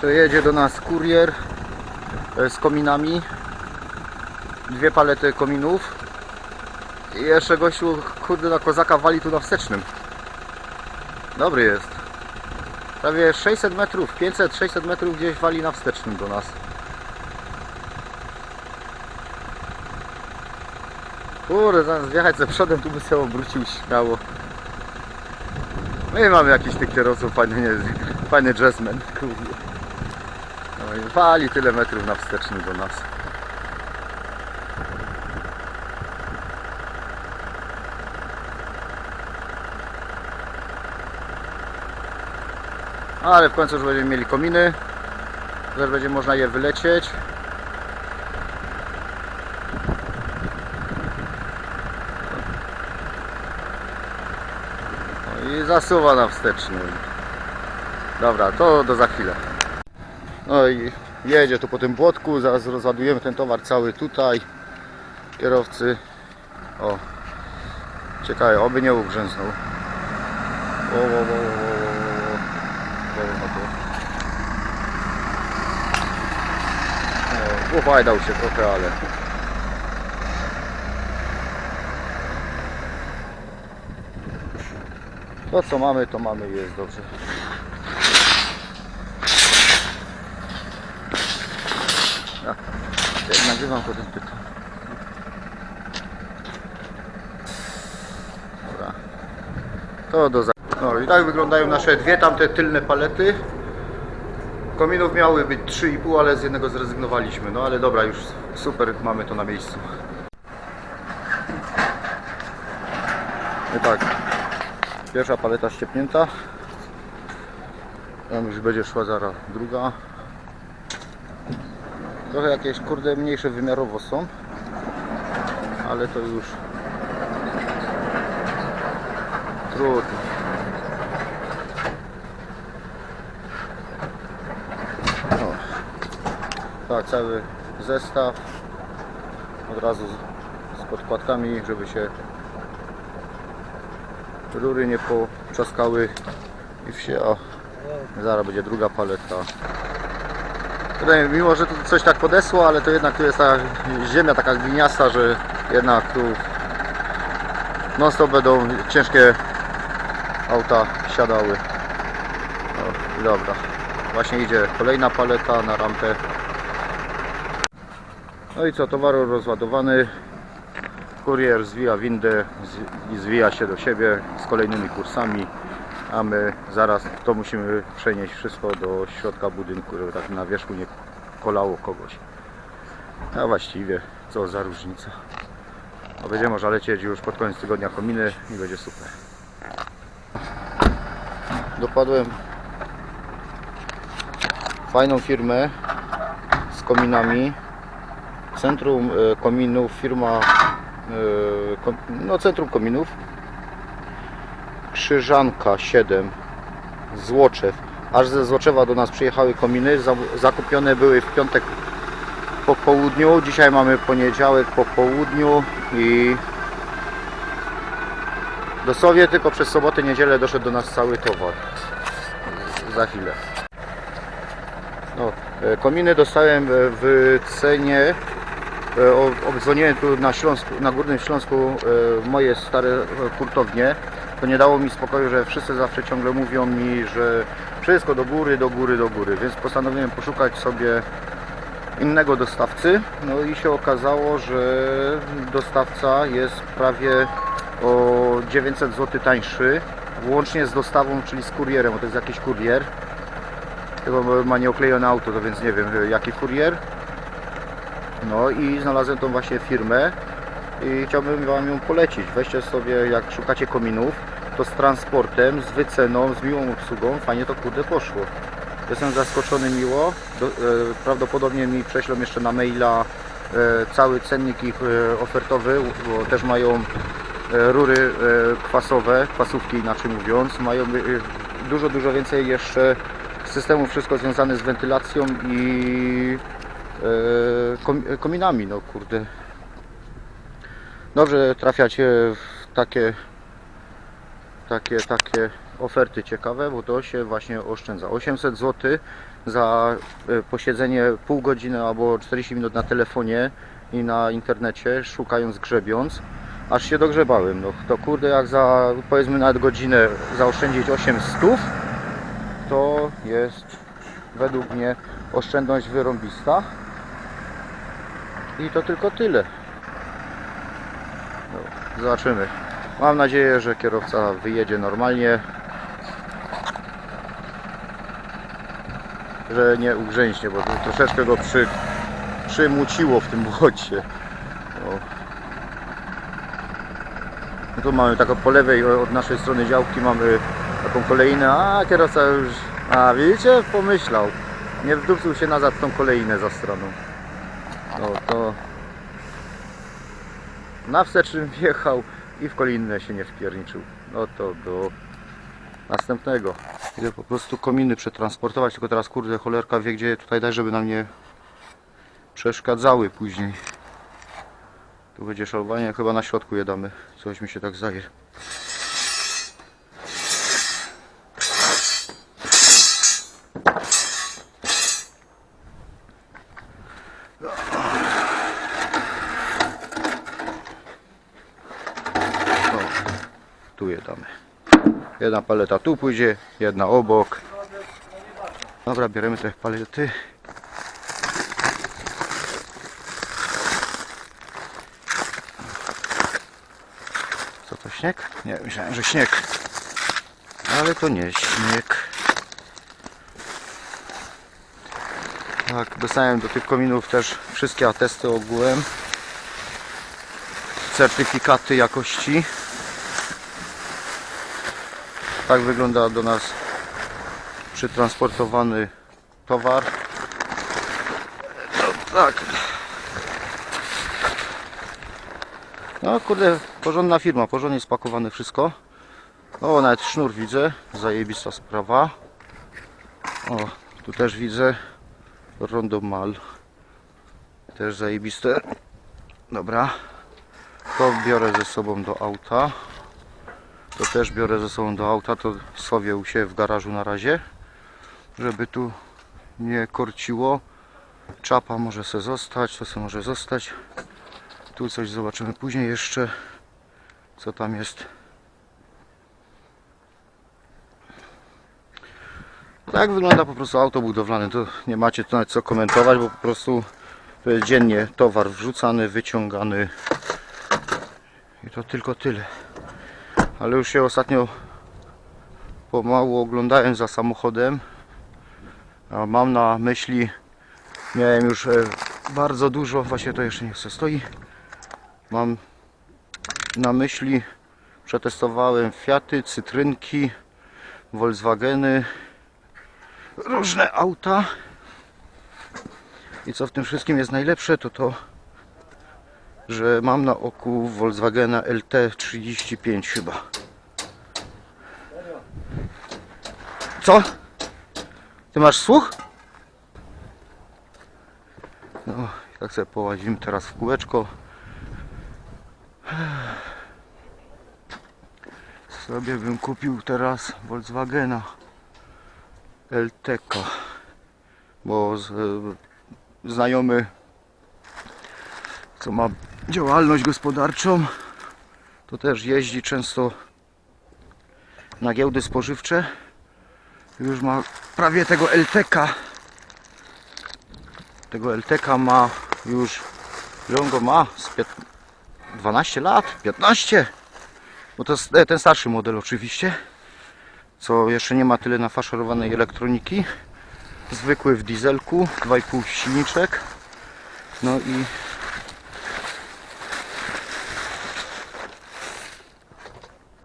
To jedzie do nas kurier e, z kominami. Dwie palety kominów. I jeszcze gościu, kurde, na kozaka wali tu na wstecznym. Dobry jest. Prawie 600 metrów, 500-600 metrów gdzieś wali na wstecznym do nas. Kurde, zamiast wjechać ze przodem, tu by się obrócił śmiało. My mamy jakiś tych kierowców, fajny, nie, fajny jazzman, kurde. No i wali tyle metrów na wstecznym do nas. Ale w końcu już będziemy mieli kominy. Też będzie można je wylecieć. No i zasuwa na wsteczny. Dobra, to do za chwilę. No i jedzie tu po tym błotku, zaraz rozładujemy ten towar cały tutaj. Kierowcy. O. Ciekawe, oby nie ugrzęznął. O, o, o, o, o, ufajdał się trochę, ale... To co mamy, to mamy jest dobrze. Ja, jak nagrywam to ten tytuł. Dobra. To do za... No i tak wyglądają nasze dwie tamte tylne palety. Kominów miały być 3,5, ale z jednego zrezygnowaliśmy. No ale dobra, już super, mamy to na miejscu. I tak, pierwsza paleta ściepnięta. Tam już będzie szła zaraz druga. Trochę jakieś kurde mniejsze wymiarowo są, ale to już trudno. O. Tak, cały zestaw od razu z, podkładkami, żeby się rury nie potrzaskały i wsie. O, zaraz będzie druga paleta. Tutaj, mimo, że tu coś tak podesło, ale to jednak tu jest ta ziemia taka gliniasta, że jednak tu non stop będą ciężkie auta siadały. O, i dobra. Właśnie idzie kolejna paleta na rampę. No i co, towar rozładowany. Kurier zwija windę i zwija się do siebie z kolejnymi kursami. A my zaraz to musimy przenieść wszystko do środka budynku, żeby tak na wierzchu nie kolało kogoś. A właściwie, co za różnica. A będzie można lecieć już pod koniec tygodnia kominy i będzie super. Dopadłem fajną firmę z kominami. Centrum e, Kominów, firma e, no Centrum Kominów Krzyżanka 7 Złoczew. Aż ze Złoczewa do nas przyjechały kominy. Za- Zakupione były w piątek po południu. Dzisiaj mamy poniedziałek po południu i dosłownie tylko przez sobotę, niedzielę doszedł do nas cały towar. Za chwilę. No, e, kominy dostałem e, w cenie E, Obdzwoniłem tu na Śląsku, na Górnym Śląsku moje stare e, hurtownie. To nie dało mi spokoju, że wszyscy zawsze ciągle mówią mi, że wszystko do góry, do góry, do góry. Więc postanowiłem poszukać sobie innego dostawcy. No i się okazało, że dostawca jest prawie o 900 zł tańszy, włącznie z dostawą, czyli z kurierem, bo to jest jakiś kurier. Chyba ma nieoklejone auto, to więc nie wiem jaki kurier. No i znalazłem tą właśnie firmę i chciałbym Wam ją polecić. Weźcie sobie, jak szukacie kominów, to z transportem, z wyceną, z miłą obsługą, fajnie to kurde poszło. Jestem zaskoczony miło. Do, e, prawdopodobnie mi prześlą jeszcze na maila e, cały cennik ich e, ofertowy, bo też mają e, rury e, kwasowe, kwasówki inaczej mówiąc. Mają e, dużo, dużo więcej jeszcze systemów, wszystko związane z wentylacją i e, kom, kominami, no kurde. Dobrze trafiać w takie takie, takie oferty ciekawe, bo to się właśnie oszczędza. 800 zł za e, posiedzenie pół godziny albo 40 minut na telefonie i na internecie, szukając, grzebiąc, aż się dogrzebałem. No to kurde, jak za powiedzmy nawet godzinę zaoszczędzić 8 stów, to jest według mnie oszczędność wyrąbista. I to tylko tyle. No, zobaczymy. Mam nadzieję, że kierowca wyjedzie normalnie. Że nie ugrzęśnie, bo troszeczkę go przy, przymuciło w tym błocie. No. Tu mamy taką po lewej od naszej strony działki mamy taką kolejnę, a kierowca już, a widzicie, pomyślał. Nie wdupcył się nazad tą kolejnę zastraną. No to na wstecznym wjechał i w kolinę się nie wpierniczył. No to do następnego. Idę po prostu kominy przetransportować, tylko teraz kurde cholerka wie gdzie tutaj dać, żeby nam nie przeszkadzały później. Tu będzie szalowanie, chyba na środku je damy. Coś mi się tak zdaje. Damy. Jedna paleta tu pójdzie, jedna obok. Dobra, bierzemy te palety. Co to śnieg? Nie, myślałem, że śnieg. Ale to nie śnieg. Tak, dostałem do tych kominów też wszystkie atesty ogółem. Certyfikaty jakości. Tak wygląda do nas przytransportowany towar. No, tak. No kurde, porządna firma, porządnie spakowane wszystko. O, nawet sznur widzę, zajebista sprawa. O, tu też widzę rondomal. Też zajebiste. Dobra. To biorę ze sobą do auta. To też biorę ze sobą do auta, to schowię u siebie w garażu na razie, żeby tu nie korciło. Czapa może se zostać, to se może zostać. Tu coś zobaczymy później jeszcze, co tam jest. Tak wygląda po prostu auto budowlane. To nie macie tu nawet co komentować, bo po prostu jest dziennie towar wrzucany, wyciągany. I to tylko tyle ale już się ostatnio pomału oglądałem za samochodem. A mam na myśli, miałem już e, bardzo dużo, właśnie to jeszcze nie chce stoi. Mam na myśli, przetestowałem Fiaty, Cytrynki, Volkswageny, różne auta. I co w tym wszystkim jest najlepsze, to to, że mam na oku Volkswagena LT35 chyba. Co? Ty masz słuch? No, tak sobie połazimy teraz w kółeczko. Sobie bym kupił teraz Volkswagena LTK, bo z, znajomy co ma działalność gospodarczą, to też jeździ często na giełdy spożywcze. Już ma prawie tego LTK. Tego LTK ma już, ile on go ma? Z pięt- 12 lat? 15? Bo to jest ten starszy model oczywiście. Co jeszcze nie ma tyle nafaszerowanej elektroniki. Zwykły w dieselku, 2,5 silniczek. No i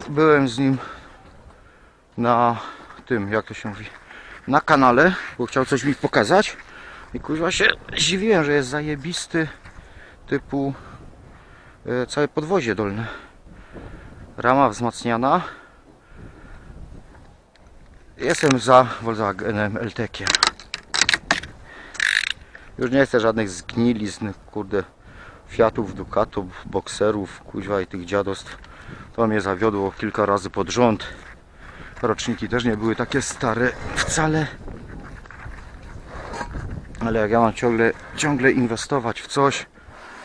byłem z nim na tym, jak to się mówi, na kanale, bo chciał coś mi pokazać i kurwa się zdziwiłem, że jest zajebisty typu e, całe podwozie dolne. Rama wzmacniana. Jestem za Volkswagenem LTK-iem. Już nie chcę żadnych zgnilizn, kurde, Fiatów, Ducatów, Boxerów, kuźwa i tych dziadostw. To mnie zawiodło kilka razy pod rząd. Roczniki też nie były takie stare wcale. Ale jak ja mam ciągle, ciągle inwestować w coś,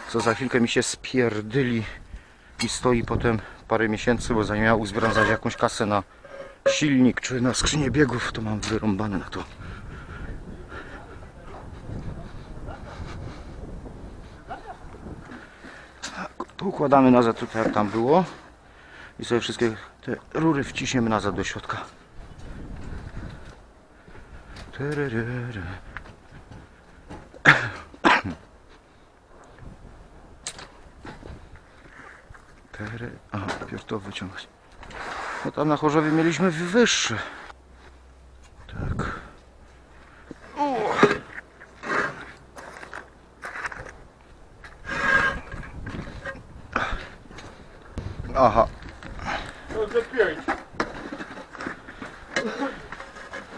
co za chwilkę mi się spierdyli i stoi potem parę miesięcy, bo zanim ja uzbieram zaś jakąś kasę na silnik czy na skrzynię biegów, to mam wyrąbane na to. Tu układamy nazad tutaj jak tam było i sobie wszystkie te rury wciśniemy nazad do środka. Tyryryry. Tery... A, najpierw to wyciągać. No tam na Chorzowie mieliśmy wyższe.